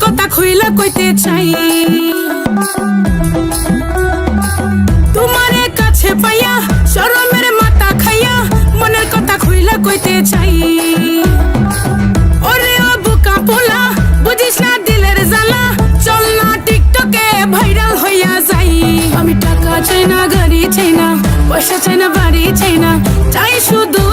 খুইলা কইতে চাই। তোমারে কাছে পাইয়া, শরমের মাথা খাইয়া মনের কথা খুইলা কইতে চাই। ওরে ও বুকা পোলা, বুঝিস না দিলের জ্বালা, চল না টিকটকে ভাইরাল হইয়া যাই। আমি টাকা চাই না, গাড়ি চাই না, পয়সা চাই না, বাড়ি চাই না, চাই শুধু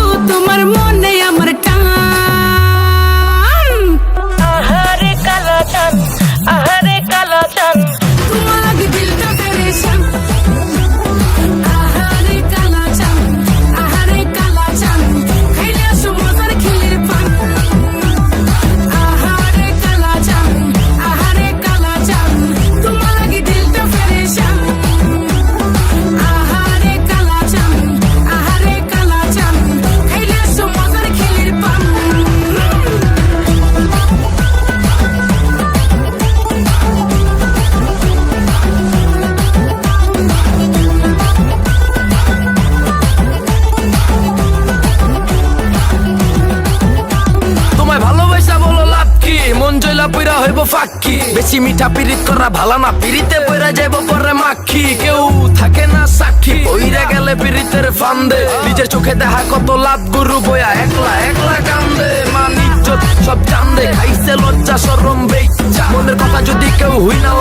মন পিরা পইরা হইব ফাঁকি। বেশি মিঠা পিরিত করা ভালো না, পিরিতে পইরা যাইব পরে মাখি। কেউ থাকে না সাক্ষী, পইরা গেলে পিরিতের ফান্দে। নিজের চোখে দেখা কত লাভ, গুরু বয়া একলা একলা কান্দে। মান ইজ্জত সব চান্দে, খাইছে লজ্জা, সরম বেই মনের কথা যদি কেউ হই না